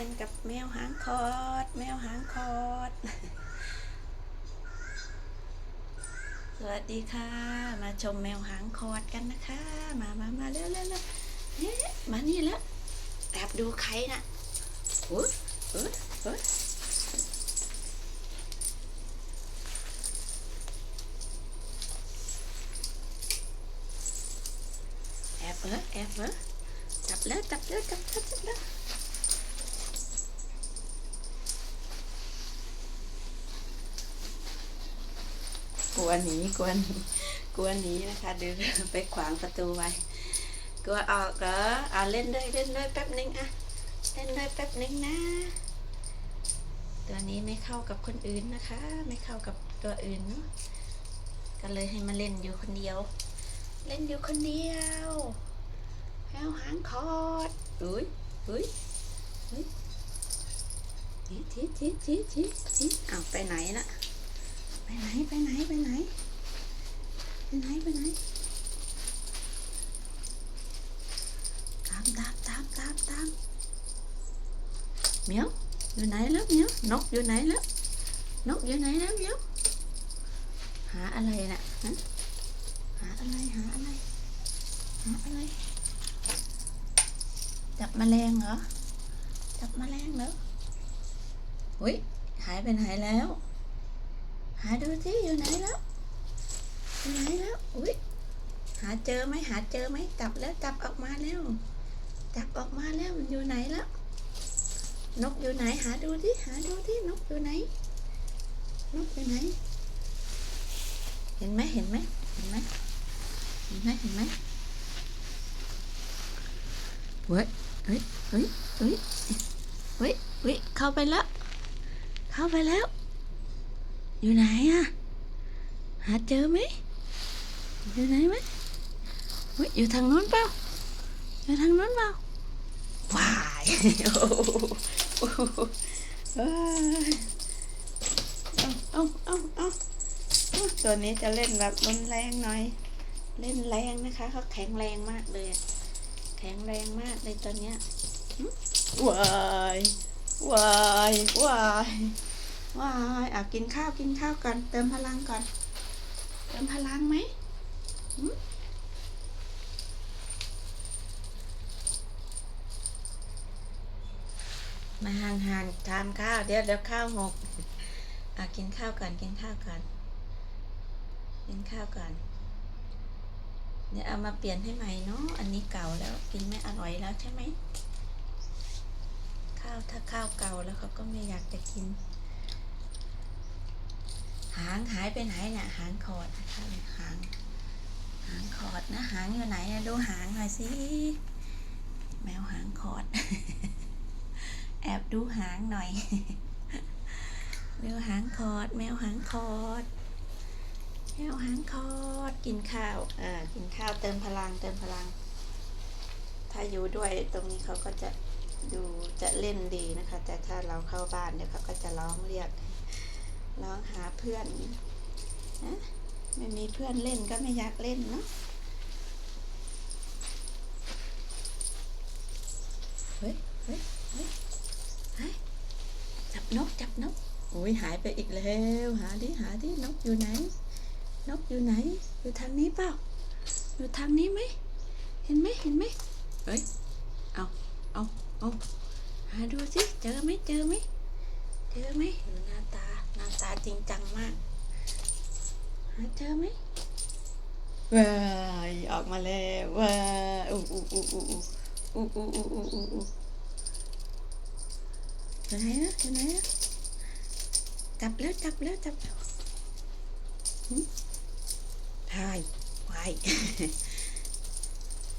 ล่นกับแมวหางคอด แมวหางคอด สวัสดีค่ะ มาชมแมวหางคอดกันนะคะ มามามาเร็วเร็วเร็วเอ๊ะมานี่แล้วแอบดูใครน่ะอุ๊ยอุ๊ยอุ๊ยแอบเออแอบเออจับแล้วจับแล้วจับแล้วจับแล้ว ก ลัวหนีกลัวหนีกลัวหนีนะคะเดินไปขวางประตูไว้กลัวออกเหรอเอาเล่นด้วยเล่นด้วยแป๊บนึงอะเล่นด้วยแป๊บนึงนะ ตัวนี้ไม่เข้ากับคนอื่นนะคะ ไม่เข้ากับตัวอื่นเนอะก็เลยให้มาเล่นอยู่คนเดียว เล่นอยู่คนเดียวแมวหางคอดอุ้ยอุ้ยอุ้ยทีทีทีทีทีทีเอาไปไหนละ ไปไหนไปไหนไปไหนไปไหนไปไหนตามตามตามตามตามเมียวอยู่ไหนแล้วเมียวนกอยู่ไหนแล้วนกอยู่ไหนแล้วเมียวหาอะไรน่ะฮะหาอะไรหาอะไรหาอะไรจับแมลงเหรอจับแมลงเหรออุ้ยหายไปไหนแล้ว หาดูสิอยู่ไหนแล้วอยู่ไหนแล้วอุ้ยหาเจอไหมหาเจอไหมจับแล้วจับออกมาแล้วจับออกมาแล้วมันอยู่ไหนแล้วนกอยู่ไหนหาดูสิหาดูสินกอยู่ไหน นกอยู่ไหน เห็นไหมเห็นไหมเห็นไหมเห็นไหมเห็นไหมเฮ้ยเฮ้ยเฮ้ยเฮ้ยเฮ้ยเฮ้ยเข้าไปแล้ว เข้าไปแล้ว อยู่ไหนอะหาเจอไหมอยู่ไหนไหมเฮ้ยอยู่ทางนู้นเปล่าอยู่ทางนู้นเปล่าว้ายโอ้โหเอ้ยเอาเอาเอาเอาตัวนี้จะเล่นแบบรุนแรงหน่อย เล่นแรงนะคะเขาแข็งแรงมากเลย แข็งแรงมากเลยตัวเนี้ยว้ายว้ายว้าย ว้ายอะกินข้าวกินข้าวก่อน เติมพลังก่อน เติมพลังไหมมาห่างห่างทานข้าวเดี๋ยวเดี๋ยวข้าวหกอะกินข้าวก่อนกินข้าวก่อน กินข้าวก่อน เดี๋ยวเอามาเปลี่ยนให้ใหม่เนาะอันนี้เก่าแล้วกินไม่อร่อยแล้วใช่ไหมข้าวถ้าข้าวเก่าแล้วเขาก็ไม่อยากจะกิน หางหายไปไหนเนี่ยหางขอดนะคะหางหางขอดนะหางอยู่ไหนอะดูหางหน่อยสิแมวหางขอด แอบดูหางหน่อยดูหางคอด แมวหางคอดแมวหางคอดกินข้าวอ่ากินข้าวเติมพลังเติมพลัง ถ้าอยู่ด้วยตรงนี้เขาก็จะดูจะเล่นดีนะคะ แต่ถ้าเราเข้าบ้านเดี๋ยวเขาก็จะร้องเรียก ร้องหาเพื่อนนะไม่มีเพื่อนเล่นก็ไม่อยากเล่นเนาะเฮ้ยเฮ้ยเฮ้ยเฮ้ยจับนกจับนกโอ้ยหายไปอีกแล้วหาดิหาดินกอยู่ไหน นกอยู่ไหน อยู่ทางนี้เปล่าอยู่ทางนี้ไหมเห็นไหมเห็นไหมเฮ้ยเอาเอาเอาหาดูสิเจอไหมเจอไหมเจอไหมหน้าตา หน้าตาจริงจังมาก หาเจอไหมว้ายออกมาแล้วว้ายอู้อู้อู้อู้อู้อู้อู้อู้อู้อู้อู้อยู่ไหนนะอยู่ไหนนะจับแล้วจับแล้วจับแล้วหึทายวาย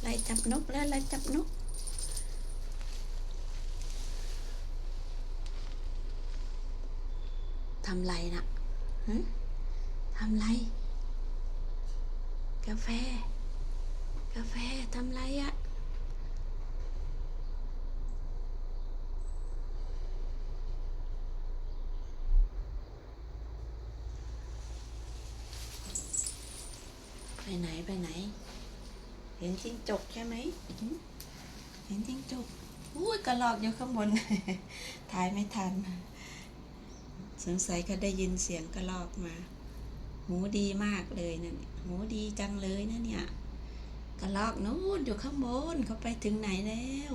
ไล่จับนกแล้วไล่จับนกำไรนะฮะทำไร กาแฟ กาแฟทำไรอะไปไหนไปไหน เห็นจิ้งจกใช่ไหมหืมเห็นจิ้งจกอุ้ยกระลอกอยู่ข้างบน ถ่ายไม่ทัน สงสัยเขาได้ยินเสียงกระลอกมา หูดีมากเลยนะเนี่ยหูดีจังเลยนะเนี่ยกระลอกนู้นอยู่ข้างบนเขาไปถึงไหนแล้ว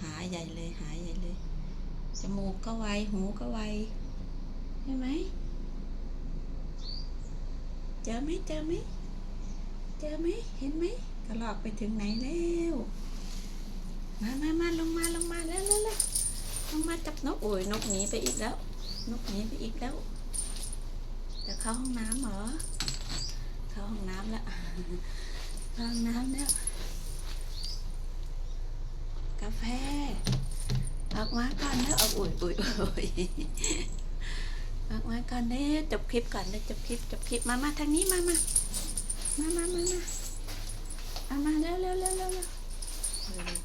หาใหญ่เลยหาใหญ่เลยจมูกก็ไวหูก็ไวใช่ไหมเจอไหมเจอไหมเจอไหมเห็นไหมกระลอกไปถึงไหนแล้ว มามามาลงมาลงมาแล้วแล้วแล้ว ลงมาจับนกโอ้ยนกหนีไปอีกแล้ว นกหนีไปอีกแล้วจะเข้าห้องน้ำเหรอ เข้าห้องน้ำแล้วเข้าห้องน้ำแล้ว กาแฟออกมาก่อนนะเอาอุ้ยอุ้ยอุ้ยออกมาก่อนเด้จบคลิปก่อนเด้จบคลิปจบคลิปมามาทางนี้มามามามามามาเอามาเร็วเร็วเร็วเร็วเร็ว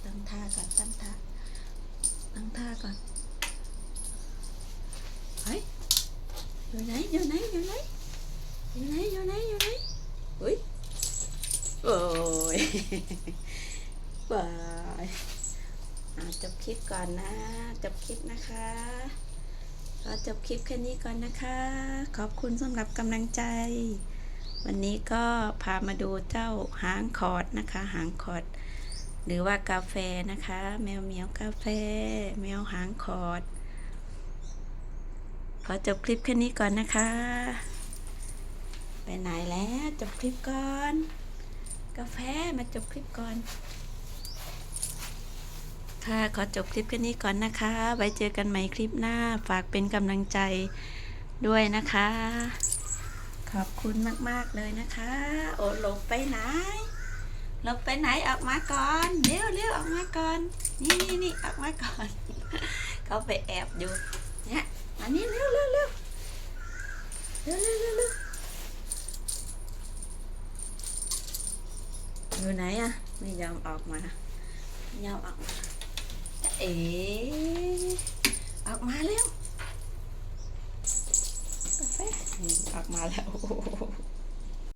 ตั้งท่าก่อนตั้งท่าตั้งท่าก่อนเฮ้ย อยู่ไหนอยู่ไหนอยู่ไหนอยู่ไหนอยู่ไหนอยู่ไหนอุ้ยโอ้ยบายจบคลิปก่อนนะจบคลิปนะคะก็จบคลิปแค่นี้ก่อนนะคะ ขอบคุณสำหรับกำลังใจ วันนี้ก็พามาดูเจ้าหางคอร์ดนะคะ หางคอร์ดหรือว่ากาแฟนะคะ แมวเหมียวกาแฟ แมวหางคอร์ด อจบคลิปแค่นี้ก่อนนะคะ ไปไหนแล้วจบคลิปก่อน กาแฟมาจบคลิปก่อน ค่ะขอจบคลิปแค่นี้ก่อนนะคะ ไว้เจอกันใหม่คลิปหน้าฝากเป็นกำลังใจด้วยนะคะ ขอบคุณมาก ๆ เลยนะคะ โอ้หลบไปไหนหลบไปไหนออกมาก่อนเร็วเร็วออกมาก่อน นี่นี่นี่ออกมาก่อน เขาไปแอบอยู่เนี่ย อันนี้เร็วเร็วเร็วเร็วเร็วเร็วเร็วอยู่ไหนอะไม่ยอมออกมาไม่ยอมออกมาเอ๋ออกมาแล้วออกมาแล้ว